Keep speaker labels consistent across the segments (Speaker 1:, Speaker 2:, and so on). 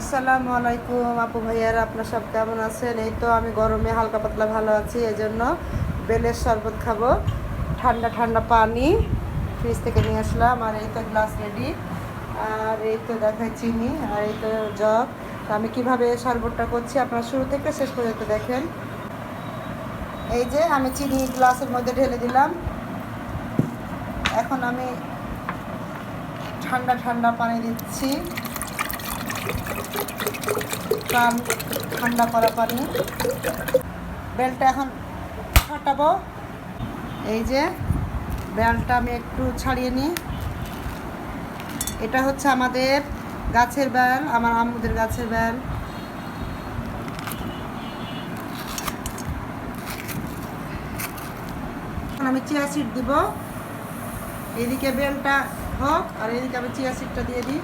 Speaker 1: আসসালামু আলাইকুম আপু ভাইয়ারা, আপনার সব কেমন আছেন? এই তো আমি গরমে হালকা পাতলা ভালো আছি এই জন্য বেলের শরবত খাব। ঠান্ডা ঠান্ডা পানি ফ্রিজ থেকে নিয়ে আসলাম, আর এই তো গ্লাস রেডি আর এই তো দেখাই চিনি, আর এই তো জগ। তো আমি কীভাবে শরবতটা করছি আপনারা শুরু থেকে শেষ পর্যন্ত দেখেন। এই যে আমি চিনি গ্লাসের মধ্যে ঢেলে দিলাম। এখন আমি ঠান্ডা ঠান্ডা পানি দিচ্ছি। ঠান্ডা করা পানি। বেলটা এখন ফাটাবো। এই যে বেলটা আমি একটু ছাড়িয়ে নিই। এটা হচ্ছে আমাদের গাছের বেল, আমার আম্মুদের গাছের বেল। আমি চিয়া সিড দিব। এদিকে বেলটা হোক, আর এদিকে আমি চিয়া সিডটা দিয়ে দিই।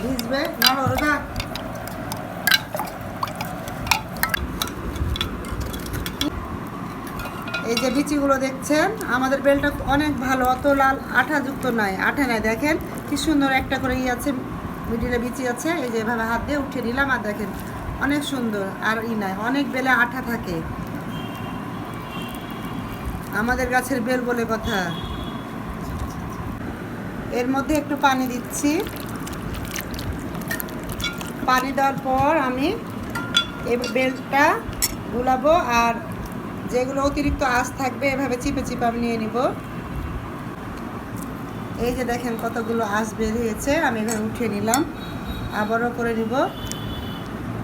Speaker 1: ভিজবে না রোজা এই যে বিচিগুলো দেখছেন, আমাদের বেলটা অনেক ভালো, অত লাল আঠাযুক্ত নাই, আঠা নাই। দেখেন কি সুন্দর একটা করে ই আছে, মিডিলে বিচি আছে। এই যে এভাবে হাত দিয়ে উঠিয়ে নিলাম আর দেখেন অনেক সুন্দর আর ই নাই, অনেক বেলে আঠা থাকে। আমাদের গাছের বেল বলে কথা। এর মধ্যে একটু পানি দিচ্ছি। পানি দেওয়ার পর আমি এই বেলটা গুলাবো আর যেগুলো অতিরিক্ত আঁশ থাকবে এভাবে চিপে চিপে আমি নিয়ে নিব। এই যে দেখেন কতগুলো আঁশ বেরিয়েছে আমি এভাবে উঠিয়ে নিলাম, আবারও করে নিব।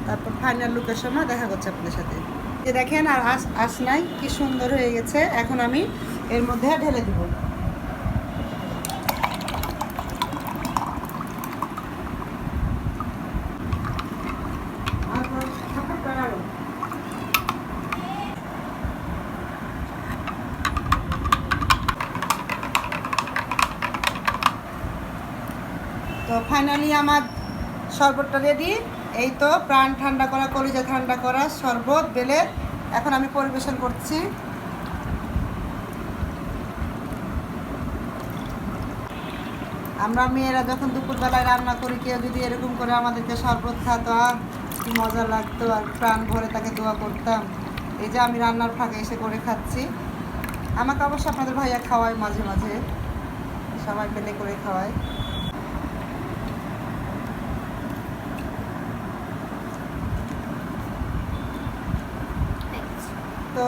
Speaker 1: তারপর ফাইনাল লুকের সময় দেখা করছে আপনাদের সাথে। যে দেখেন আর আঁশ আঁশ নাই, কি সুন্দর হয়ে গেছে। এখন আমি এর মধ্যে ঢেলে দিব। তো ফাইনালি আমার শরবতটা রেডি এই তো প্রাণ ঠান্ডা করা, কলিজা ঠান্ডা করা শরবত বেলে এখন আমি পরিবেশন করছি। আমরা মেয়েরা যখন দুপুরবেলায় রান্না করি, কেউ যদি এরকম করে আমাদেরকে শরবত খাতো, আর কি মজা লাগতো, আর প্রাণ ভরে তাকে দোয়া করতাম। এই যে আমি রান্নার ফাঁকে এসে করে খাচ্ছি। আমাকে অবশ্য আপনাদের ভাইয়া খাওয়ায় মাঝে মাঝে। সবাই মিলে করে খাওয়ায়। তো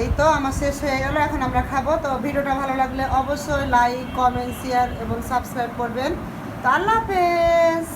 Speaker 1: এই তো আমার শেষ হয়ে গেল, এখন আমরা খাব। তো ভিডিওটা ভালো লাগলে অবশ্যই লাইক কমেন্ট শেয়ার এবং সাবস্ক্রাইব করবেন। তো আল্লাহ হাফেজ!